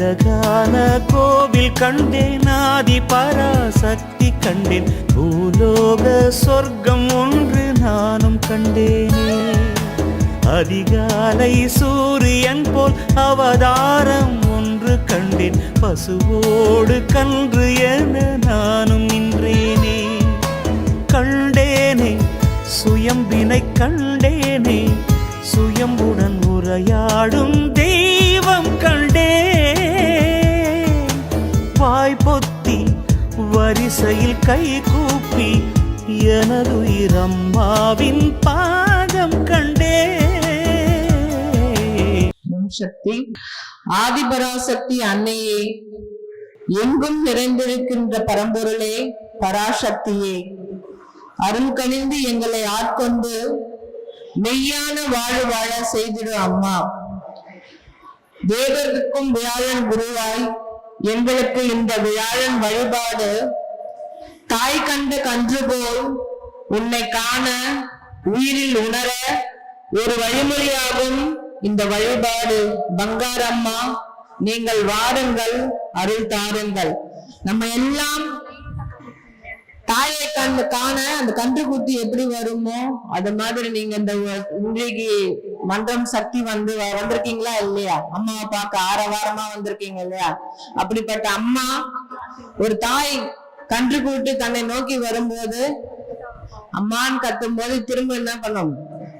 அழகான கோவில் கண்டேன் ஆதி பராசக்தி கண்டேன். பூலோக சொர்க்கம் ஒன்று நானும் கண்டேனே. அதிகாலை சூரியன் போல் அவதாரம் ஒன்று கண்டேன். பசுவோடு கன்று என நானும் நின்றேனே. கண்டேனே சுயம்பினை கண்டேனே. சுயம்புடன் உரையாடும் வரிசையில் கை கூப்பி எனதுயிர் அம்மாவின் பாதம் கண்டே. சக்தி ஆதிபராசக்தி அன்னையே எங்கும் நிறைந்திருக்கின்ற பரம்பொருளே பராசக்தியே. அருள் கணிந்து எங்களை ஆட்கொண்டு மெய்யான வாழ் வாழ செய்திடும் அம்மா. தேவருக்கும் வியாழன் குருவாய் எங்களுக்கு இந்த வியாழன் வழிபாடு தாய் கண்ட கன்று போல் உன்னை காண உயிரில் உணர ஒரு வழிமொழியாகும் இந்த வழிபாடு. பங்காரம்மா நீங்கள் வாருங்கள் அருள் தாருங்கள். நம்ம எல்லாம் தாயை கண்டு காண அந்த கன்று குத்தி எப்படி வருமோ அது மாதிரி நீங்க இந்த வ- இன்றைக்கு மன்றம் சக்தி வந்து வ- வந்திருக்கீங்களா இல்லையா? அம்மாவை பார்க்க ஆரவாரமா வந்திருக்கீங்க இல்லையா? அப்படிப்பட்ட அம்மா ஒரு தாய் கன்று கூட்டு தன்னை நோக்கி வரும்போது அம்மான்னு கத்தும் போது திரும்ப என்ன பண்ணும்?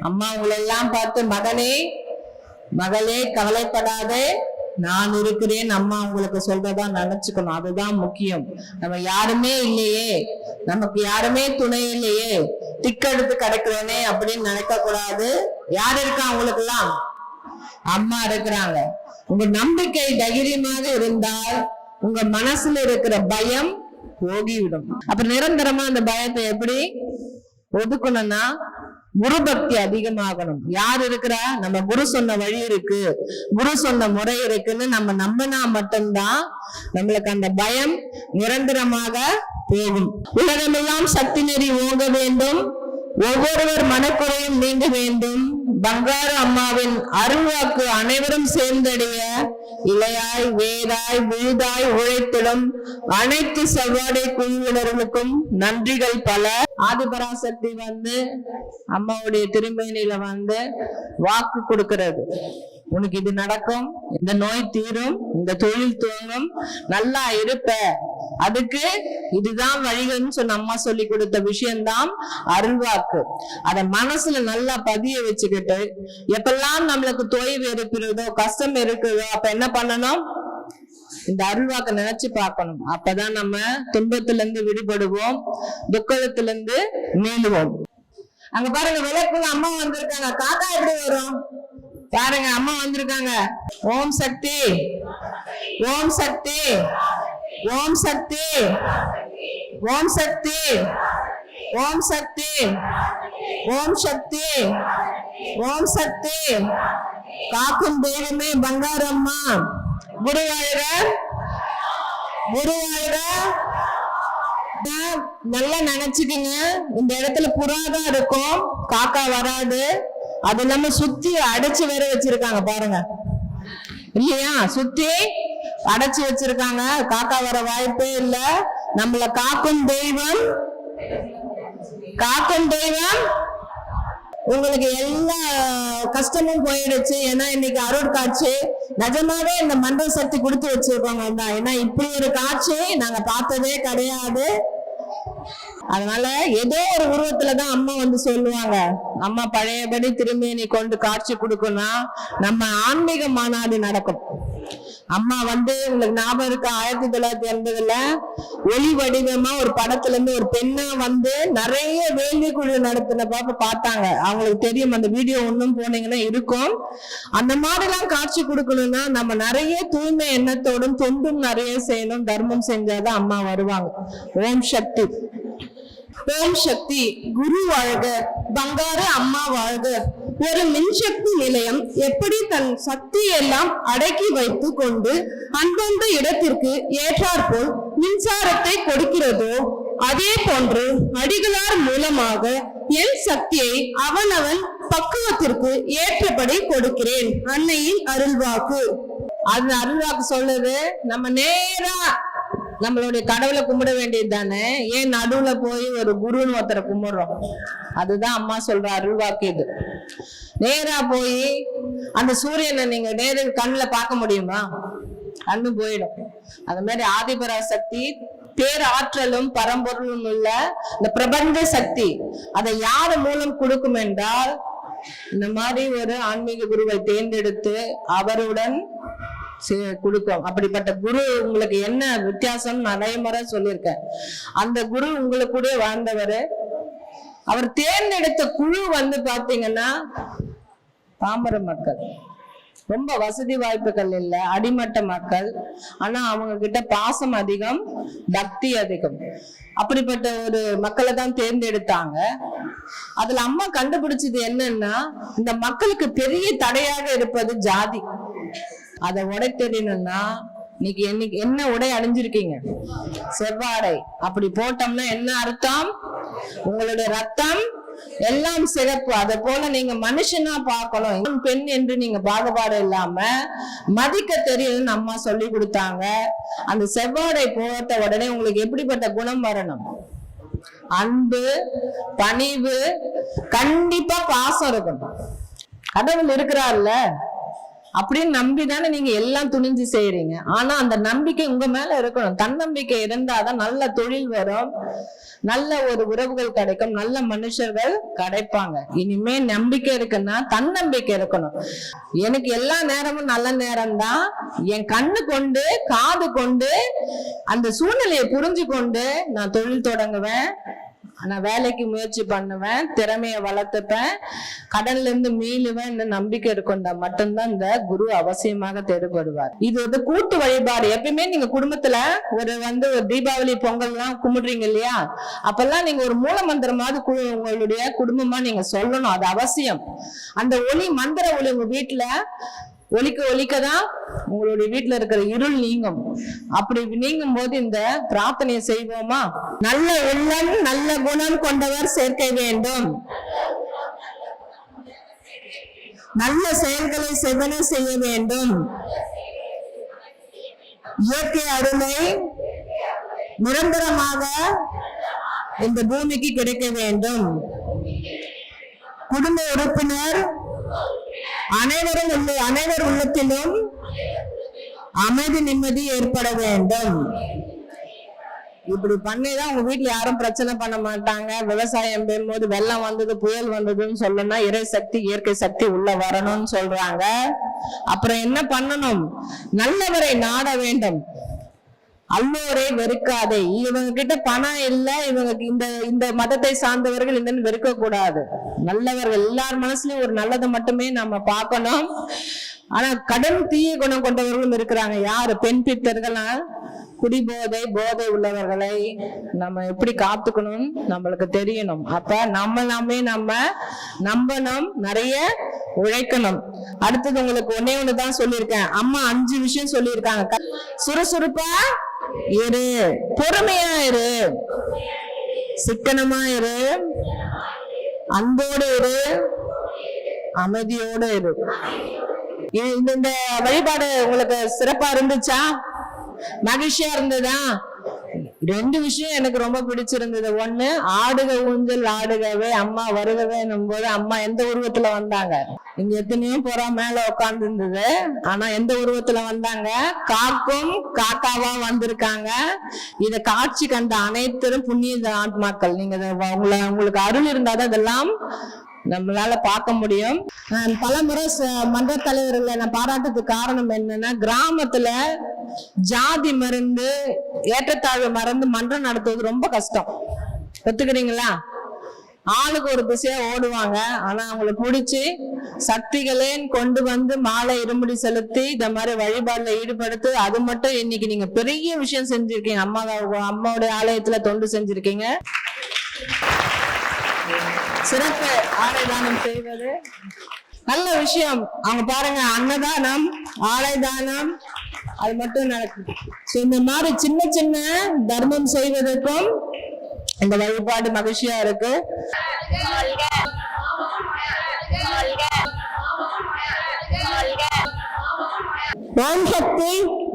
அம்மா உங்களை எல்லாம் பார்த்து மகனே மகளே கவலைப்படாதே. நான் இருக்கிறேன். அம்மா உங்களுக்கு சொல்றதா நினைச்சுக்கணும். அதுதான் முக்கியம். நம்ம யாருமே இல்லையே. நமக்கு யாருமே துணை இல்லையே. திக்கெடுத்து கிடைக்கிறோனே அப்படின்னு நினைக்க கூடாது யார் இருக்கா அவங்களுக்கு எல்லாம் அம்மா இருக்கிறாங்க. உங்க நம்பிக்கை தைரியமாக இருந்தால் உங்க மனசுல இருக்கிற பயம் போகிவிடும். அப்ப நிரந்தரமா அந்த பயத்தை எப்படி? ஒதுக்கணும்னா குரு பக்தி அதிகமாகணும். யார் இருக்கிறா? நம்ம குரு சொன்ன வழி இருக்கு. குரு சொன்ன முறை இருக்குன்னு நம்ம நம்பினா மட்டும்தான் நம்மளுக்கு அந்த பயம் நிரந்தரமாக போகும். உலகமெல்லாம் சக்தி நெறி ஓங்க வேண்டும். ஒவ்வொருவர் மனக்குறையும் நீங்க வேண்டும். பங்காரு அம்மாவின் அருள்வாக்கு அனைவரும் சேர்ந்தடைய இளையாய் வேதாய் விழுதாய் உழைத்திடும் அனைத்து செவ்வாடை குழுவினர்களுக்கும் நன்றிகள் பல. ஆதிபராசக்தி வந்து அம்மாவுடைய திருமேனியில வந்து வாக்கு கொடுக்கிறது. உனக்கு இது நடக்கும். இந்த நோய் தீரும். இந்த தொழில் தூங்கும் நல்லா இருப்ப. அதுக்கு இதுதான் வழிகள்னு சொன்ன அம்மா சொல்லி கொடுத்த விஷயம்தான் அருள்வாக்கு. அத மனசுல நல்லா பதிய வச்சுக்கிட்டு எப்பெல்லாம் நம்மளுக்கு தொய்வு இருக்கிறதோ கஷ்டம் இருக்குதோ அப்ப என்ன பண்ணணும்? இந்த அருள்வாக்க நினைச்சு பார்க்கணும். அப்பதான் நம்ம துன்பத்துல இருந்து விடுபடுவோம் துக்கத்துல இருந்து மீளுவோம். அங்க பாருங்க விளக்கு அம்மா வந்திருக்காங்க. தாத்தா எப்படி வரும்? பாருங்க அம்மா வந்திருக்காங்க. ஓம் சக்தி. ஓம் சக்தி. ஓம் சக்தி. ஓம் சக்தி. ஓம் சக்தி. ஓம் சக்தி. ஓம் சக்தி. காக்கும் தெய்வமே பங்காரம்மா. குருவாயிர குருவாயிர நல்லா நினைச்சுக்கங்க. இந்த இடத்துல புறாதான் இருக்கும். காக்கா வராது. அது இல்லாம சுத்தி அடைச்சு வேற வச்சிருக்காங்க பாருங்க. இல்லையா? சுத்தி அடைச்சு வச்சிருக்காங்க. காக்கா வர வாய்ப்பே இல்ல. நம்மள காக்கும் தெய்வம் காக்கும் தெய்வம். உங்களுக்கு எல்லா கஷ்டமும் போயிடுச்சு. ஏன்னா இன்னைக்கு அருள் காட்சி. நிஜமாவே இந்த மன்ற சக்தி கொடுத்து வச்சிருக்கோங்க தான் ஏன்னா இப்படி ஒரு காட்சி நாங்க பார்த்ததே கிடையாது. அதனால ஏதோ ஒரு உருவத்துலதான் அம்மா வந்து சொல்லுவாங்க. அம்மா பழையபடி திரும்பி நீ கொண்டு காட்சி கொடுக்கணும் நம்ம ஆன்மீக மாநாடு நடக்கும். அம்மா வந்து உங்களுக்கு ஞாபகம் இருக்க? ஆயிரத்தி தொள்ளாயிரத்தி எண்பதுல ஒளி வடிவமா ஒரு படத்துல இருந்து ஒரு பெண்ணா வந்து நிறைய வேள்வி குழு நடத்தின பாப்ப பார்த்தாங்க. அவங்களுக்கு தெரியும் அந்த வீடியோ ஒண்ணும் போனீங்கன்னா இருக்கும். அந்த மாதிரிலாம் காட்சி கொடுக்கணும்னா நம்ம நிறைய தூய்மை எண்ணத்தோடும் தொண்டும் நிறைய செய்யணும். தர்மம் செஞ்சாதான் அம்மா வருவாங்க. ஓம் சக்தி. ஓம் சக்தி. குரு வாழ்க. பங்காரு அம்மா வாழ்க. ஒரு மின்சக்தி நிலையம் எப்படி தன் சக்தி எல்லாம் அடக்கி வைத்து கொண்டு அந்தந்த இடத்திற்கு ஏற்றாற்போல் மின்சாரத்தை கொடுக்கிறதோ அதே போன்று அடிகளார் மூலமாக என் சக்தியை அவனவன் பக்குவத்திற்கு ஏற்றபடி கொடுக்கிறேன். அன்னையின் அருள்வாக்கு. அது அருள்வாக்கு சொல்லுது. நம்ம நேரா நம்மளுடைய கடவுளை கும்பிட வேண்டியது தானே? ஏன் நடுவுல போய் ஒரு குருன்னு ஒருத்தரை கும்பிடுறோம்? அதுதான் அம்மா சொல்ற அருள்வாக்கு இது. நேரா போய் அந்த சூரியனை நீங்க நேரில் கண்ணுல பார்க்க முடியுமா? கண்ணு போயிடும். அது மாதிரி ஆதிபராசக்தி பேராற்றலும் பரம்பொருளும் உள்ள இந்த பிரபஞ்ச சக்தி அதை யார் மூலம் கொடுக்கும் என்றால் இந்த மாதிரி ஒரு ஆன்மீக குருவை தேர்ந்தெடுத்து அவருடன் கொடுக்கும். அப்படிப்பட்ட குரு உங்களுக்கு என்ன வித்தியாசம் நிறைய முறை சொல்லியிருக்கேன். அந்த குரு உங்களுக்கு கூட வாழ்ந்தவர். அவர் தேர்ந்தெடுத்த குழு வந்து பாத்தீங்கன்னா பாமர மக்கள். ரொம்ப வசதி வாய்ப்புகள் இல்லை அடிமட்ட மக்கள். ஆனா அவங்க கிட்ட பாசம் அதிகம் பக்தி அதிகம். அப்படிப்பட்ட ஒரு மக்களை தான் தேர்ந்தெடுத்தாங்க. அதுல அம்மா கண்டுபிடிச்சது என்னன்னா இந்த மக்களுக்கு பெரிய தடையாக இருப்பது ஜாதி. அதை உடை தெரியணும்னா இன்னைக்கு என்னைக்கு என்ன உடை அணிஞ்சிருக்கீங்க? செவ்வாடை. அப்படி போட்டோம்னா என்ன அர்த்தம்? உங்களுடைய ரத்தம் எல்லாம் சிறப்பு. அதை போல நீங்க மனுஷனா பார்க்கணும். பெண் என்று நீங்க பாகுபாடு இல்லாம மதிக்க தெரியும்னு அம்மா சொல்லி கொடுத்தாங்க. அந்த செவ்வாடை போட்ட உடனே உங்களுக்கு எப்படிப்பட்ட குணம் வரணும்? அன்பு பணிவு கண்டிப்பா பாசம் இருக்கணும். கடவுள் இருக்கிறார்ல. அப்படின்னு நம்பி தானே நீங்க எல்லாம் துணிஞ்சு செய்யறீங்க ஆனா அந்த நம்பிக்கை உங்க மேல இருக்கணும். தன்னம்பிக்கை இருந்தாதான் நல்ல தொழில் வரும். நல்ல ஒரு உறவுகள் கிடைக்கும். நல்ல மனுஷர்கள் கிடைப்பாங்க. இனிமே நம்பிக்கை இருக்குன்னா தன்னம்பிக்கை இருக்கணும். எனக்கு எல்லா நேரமும் நல்ல நேரம் தான் என் கண்ணு கொண்டு காது கொண்டு அந்த சூழ்நிலையை புரிஞ்சு கொண்டு நான் தொழில் தொடங்குவேன். நான் வேலைக்கு முயற்சி பண்ணுவேன் திறமையை வளர்த்துப்பேன் கடன்ல இருந்து மீளுவேன் இந்த நம்பிக்கை இருக்கும்டா மட்டும்தான் இந்த குரு அவசியமாக தேடுபடுவார். இது வந்து கூட்டு வழிபாடு. எப்பயுமே நீங்க குடும்பத்துல ஒரு வந்து ஒரு தீபாவளி பொங்கல் எல்லாம் கும்பிடுறீங்க இல்லையா? அப்பெல்லாம் நீங்க ஒரு மூல மந்திரமாவது உங்களுடைய குடும்பமா நீங்க சொல்லணும். அது அவசியம். அந்த ஒளி மந்திர ஒளி உங்க வீட்டுல ஒலிக்க ஒலிக்கதான் உங்களுடைய வீட்டுல இருக்கிற இருள் நீங்கும். அப்படி நீங்கும் போது இந்த பிரார்த்தனையை செய்வோமா? நல்ல உள்ளம் நல்ல குணம் கொண்டவர் சேர்க்க வேண்டும். நல்ல செயல்களை செவன செய்ய வேண்டும். இயற்கை அருமை நிரந்தரமாக இந்த பூமிக்கு கிடைக்க வேண்டும். குடும்ப உறுப்பினர் அனைவரும் உள்ள அனைவர் உள்ளத்திலும் அமைதி நிம்மதி ஏற்பட வேண்டும். இப்படி பண்ணிதான் உங்க வீட்டுல யாரும் பிரச்சனை பண்ண மாட்டாங்க. விவசாயம் போது வெள்ளம் வந்தது புயல் வந்ததுன்னு சொல்லணும்னா இறை சக்தி இயற்கை சக்தி உள்ள வரணும்னு சொல்றாங்க. அப்புறம் என்ன பண்ணணும்? நல்லவரை நாட வேண்டும். அல்லோரை வெறுக்காதே. இவங்க கிட்ட பணம் இல்ல இவங்க இந்த இந்த மதத்தை சார்ந்தவர்கள் இந்த வெறுக்க கூடாது நல்லவர்கள் எல்லார் மனசுலயும் ஒரு நல்லதை மட்டுமே நம்ம பார்க்கணும். ஆனா கடன் தீய குணம் கொண்டவர்களும் இருக்கிறாங்க. யாரு? பெண் பித்தர்களா குடிபோதை போதை உள்ளவர்களை நம்ம எப்படி காத்துக்கணும்? நம்மளுக்கு தெரியணும். அப்ப நம்ம நாமே நம்ம நம்பணும் நிறைய உழைக்கணும். அடுத்தது உங்களுக்கு ஒன்னே ஒண்ணுதான் சொல்லியிருக்கேன். அம்மா அஞ்சு விஷயம் சொல்லியிருக்காங்க. க- சுறுசுறுப்பா இரு. பொறுமையா இரு. சிக்கனமா இரு. அன்போடு இரு. அமைதியோட இரு. இந்த இந்த வழிபாடு உங்களுக்கு சிறப்பா இருந்துச்சா? மகிழ்ச்சியா இருந்ததா? ரெண்டு விஷயம் எனக்கு ரொம்ப பிடிச்சிருந்தது. ஒண்ணு ஆடுக ஊஞ்சல் ஆடுகவே அம்மா வருகவே போது அம்மா எந்த உருவத்துல வந்தாங்க? இங்க எத்தனையோ புறா மேல உட்கார்ந்து இருந்தது ஆனா எந்த உருவத்துல வந்தாங்க? காக்கும் காக்காவா வந்திருக்காங்க. இத காட்சி கண்ட அனைத்தரும் புண்ணிய ஆத்மாக்கள் நீங்க உங்களை உங்களுக்கு அருள் இருந்தாதான் இதெல்லாம் நம்மளால பார்க்க முடியும். பலமுறை ச- மன்ற தலைவர்களை நான் பாராட்டுறதுக்கு காரணம் என்னன்னா கிராமத்துல ஜாதி மருந்து ஏற்றத்தாழ்வு மறந்து மன்றம் நடத்துவது ரொம்ப கஷ்டம். ஒத்துக்கிறீங்களா? ஆளுக்கு ஒரு திசையா ஓடுவாங்க. ஆனா அவங்களை பிடிச்சி சக்திகளேன்னு கொண்டு வந்து மாலை இருமுடி செலுத்தி இந்த மாதிரி வழிபாடுல ஈடுபடுத்து அது மட்டும் இன்னைக்கு நீங்க பெரிய விஷயம் செஞ்சிருக்கீங்க. அம்மா அம்மாவுடைய ஆலயத்துல தொண்டு செஞ்சிருக்கீங்க. சிறப்பு ஆடை தானம் செய்வது. நல்ல விஷயம். அவங்க பாருங்க அன்னதானம் ஆடை தானம் அது மட்டும் நடக்குது இந்த மாதிரி சின்ன சின்ன தர்மம் செய்வதற்கும் இந்த வழிபாடு மகிழ்ச்சியா இருக்கு. ஓம் சக்தி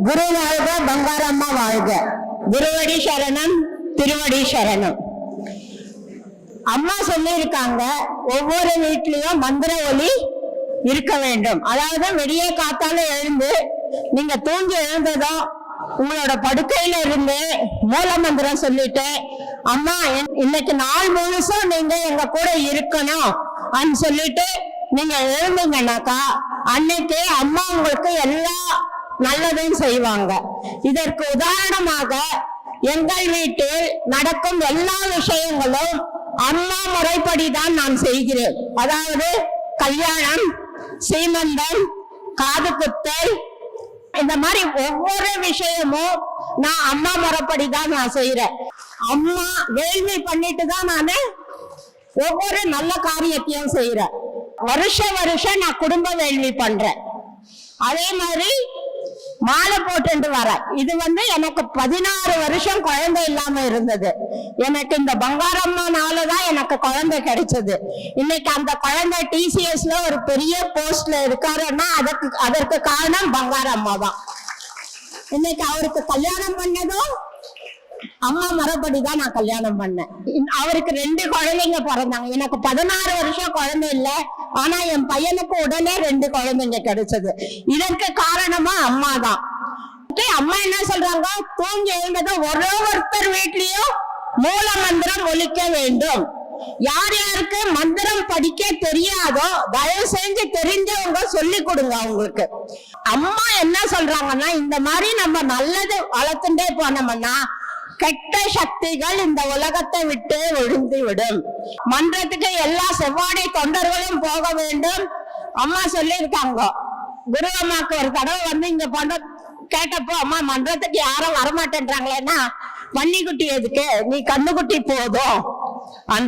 குரு வாழ்க பங்காரம்மா வாழ்க. குருவடி சரணம் திருவடி சரணம். அம்மா சொல்லியிருக்காங்க ஒவ்வொரு வீட்லயும் மந்திர ஒலி இருக்க வேண்டும். அதாவது வெளியே காத்தால எழுந்து நீங்க தூங்கி எழுந்ததும் உங்களோட படுக்கையில இருந்து மூல மந்திரம் சொல்லிட்டு அம்மா இன்னைக்கு நாள் முழுசும் நீங்க எங்க கூட இருக்கணும். அப்படின்னு சொல்லிட்டு நீங்க எழுந்தீங்கன்னாக்கா அன்னைக்கு அம்மா உங்களுக்கு எல்லா நல்லதையும் செய்வாங்க. இதற்கு உதாரணமாக எங்கள் வீட்டில் நடக்கும் எல்லா விஷயங்களும் அம்மா முறைப்படி தான் நான் செய்கிறேன். அதாவது கல்யாணம் சீமந்தம் காது குத்தல் இந்த மாதிரி ஒவ்வொரு விஷயமும் நான் அம்மா முறைப்படி தான் நான் செய்யறேன் அம்மா வேள்வி பண்ணிட்டு தான் நானு ஒவ்வொரு நல்ல காரியத்தையும் செய்யறேன் வருஷ வருஷம் நான் குடும்ப வேள்வி பண்றேன். அதே மாதிரி மாலை போட்டு வரேன் இது வந்து எனக்கு பதினாறு வருஷம் குழந்தை இல்லாம இருந்தது. எனக்கு இந்த பங்காரம்மானால தான் எனக்கு குழந்தை கிடைச்சது. இன்னைக்கு அந்த குழந்தை டிசிஎஸ்ல ஒரு பெரிய போஸ்ட்ல இருக்காருன்னா அதற்கு அதற்கு காரணம் பங்காரம்மா தான் இன்னைக்கு அவருக்கு கல்யாணம் பண்ணதும் அம்மா மரப்படி தான் நான் கல்யாணம் பண்ணேன். இன்- அவருக்கு ரெண்டு குழந்தைங்க பிறந்தாங்க. எனக்கு பதினாறு வருஷம் குழந்தை இல்லை. ஆனா என் பையனுக்கு உடனே ரெண்டு குழந்தைங்க கிடைச்சது. இதற்கு காரணமா அம்மா தான் அம்மா என்ன சொல்றாங்க? தூங்கி எழுந்ததும் ஒரு ஒருத்தர் வீட்லயும் மூல மந்திரம் ஒழிக்க வேண்டும். யார் யாருக்கு மந்திரம் படிக்க தெரியாதோ தயவு செஞ்சு தெரிஞ்சவங்க சொல்லி கொடுங்க அவங்களுக்கு. அம்மா என்ன சொல்றாங்கன்னா இந்த மாதிரி நம்ம நல்லது வளர்த்துட்டே போனோம்னா கெட்ட சக்திகள் இந்த உலகத்தை விட்டு ஒழிந்து விடும் மன்றத்துக்கு எல்லா செவ்வாடை தொண்டர்களும் போக வேண்டும். அம்மா சொல்லியிருக்காங்க. குரு அம்மாக்கு ஒரு தடவை வந்து இங்க பண்ண கேட்டப்போ அம்மா மன்றத்துக்கு யாரும் வரமாட்டேன்றாங்களேன்னா பன்னிக்குட்டி எதுக்கு? நீ கண்ணுக்குட்டி போதும்.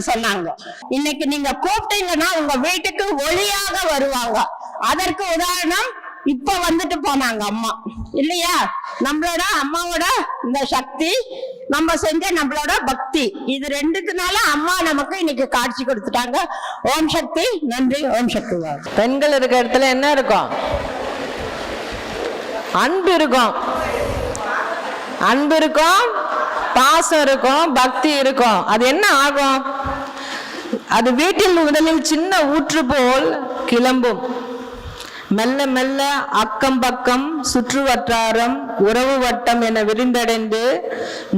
சொன்னாங்க. இன்னைக்கு நீங்க கூப்பிட்டீங்கன்னா உங்க வீட்டுக்கு ஒளியாக வருவாங்க. அதற்கு உதாரணம் இப்ப வந்துட்டு போனாங்க அம்மா. இல்லையா? நம்மளோட அம்மாவோட இந்த சக்தி நம்ம செஞ்ச நம்மளோட பக்தி. இது ரெண்டுக்குனால அம்மா நமக்கு இன்னைக்கு காட்சி கொடுத்துட்டாங்க. ஓம் சக்தி நன்றி ஓம் சக்தி. பெண்கள் இருக்க இடத்துல என்ன இருக்கும்? அன்பு இருக்கும். அன்பு இருக்கும் பாசம் இருக்கும் பக்தி இருக்கும். அது என்ன ஆகும்? அது வீட்டில் முதலில் சின்ன ஊற்று போல் கிளம்பும். மெல்ல மெல்ல அக்கம் பக்கம் சுற்று வட்டாரம் உறவு வட்டம் என விரிந்தடைந்து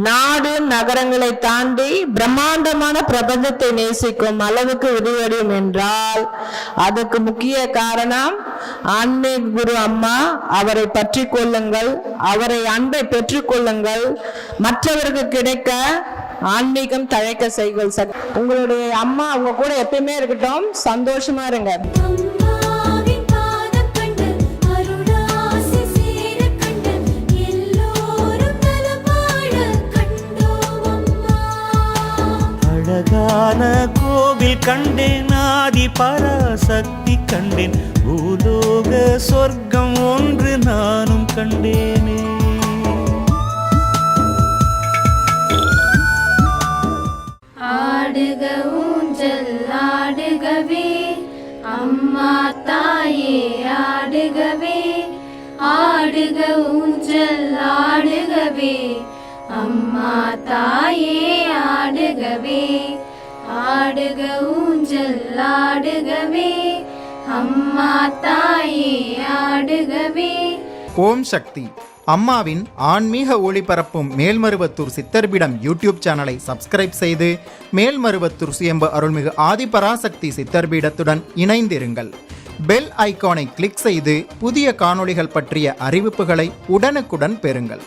நாடு நகரங்களை தாண்டி பிரம்மாண்டமான பிரபஞ்சத்தை நேசிக்கும் அளவுக்கு விரிவடையும் என்றால் அதுக்கு முக்கிய காரணம் ஆன்மீக குரு அம்மா அவரை பற்றி கொள்ளுங்கள் அவரை அன்பை பெற்றுக்கொள்ளுங்கள் மற்றவருக்கு கிடைக்க ஆன்மீகம் தழைக்க செய்கள் சக் உங்களுடைய அம்மா அவங்க கூட எப்பயுமே இருக்கட்டும் சந்தோஷமா இருங்க. அழகான கோவில் கண்டேன் ஆதி பராசக்தி கண்டேன் பூலோக சொர்க்கம் ஒன்று நானும் கண்டேனே. ஆடுக ஊஞ்சல் ஆடுகவே அம்மா தாயே ஆடுகவே. ஆடுக ஊஞ்சல் ஆடுகவே அம்மா தாயே ஆடு ஆடுக ஊஞ்சல் ஆடுகவே. அம்மா தாயே ஆடுகவே. ஓம் சக்தி. அம்மாவின் ஆன்மீக ஒளிபரப்பும் மேல்மருவத்தூர் சித்தர்பிடம் யூடியூப் சேனலை சப்ஸ்கிரைப் செய்து மேல்மருவத்தூர் சுயம்பு அருள்மிகு ஆதிபராசக்தி சித்தர்பீடத்துடன் இணைந்திருங்கள். பெல் ஐகானை கிளிக் செய்து புதிய காணொளிகள் பற்றிய அறிவிப்புகளை உடனுக்குடன் பெறுங்கள்.